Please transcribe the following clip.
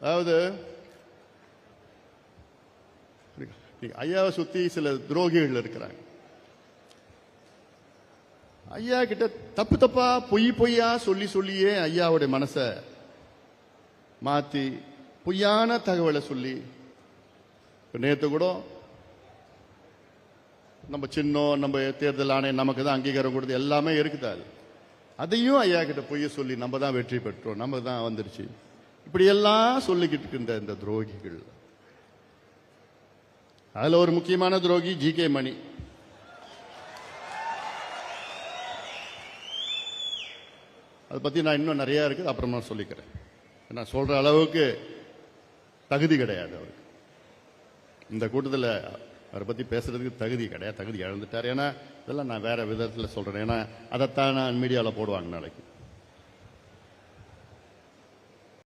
அதாவது ஐயாவை சுத்தி சில துரோகிகள் இருக்கிறாங்க. ஐயா கிட்ட தப்பு தப்பா பொய் பொய்யா சொல்லி சொல்லியே ஐயாவுடைய மனசை மாத்தி பொய்யான தகவலை சொல்லி நேற்று நேத்து கூட நம்ம சின்னம் நம்ம தேர்தல் ஆணையம் நமக்கு தான் அங்கீகாரம் கொடுத்து எல்லாமே இருக்குது அது? அதையும் ஐயா கிட்ட பொய்ய சொல்லி நம்ம தான் வெற்றி பெற்றோம் நம்ம தான் வந்துருச்சு. இப்படியெல்லாம் சொல்லிக்கிட்டு இருக்கின்ற இந்த துரோகிகள். அதுல ஒரு முக்கியமான துரோகி ஜி கே மணி. அதை பத்தி நான் இன்னும் நிறைய இருக்குது அப்புறமா சொல்லிக்கிறேன். நான் சொல்ற அளவுக்கு தகுதி கிடையாது அவருக்கு. இந்த கூட்டத்தில் அவரை பத்தி பேசுறதுக்கு தகுதி கிடையாது தகுதி இழந்துட்டார். ஏன்னா இதெல்லாம் நான் வேற விதத்தில் சொல்றேன். ஏன்னா அதைத்தான் நான் மீடியாவில் போடுவாங்க நாளைக்கு.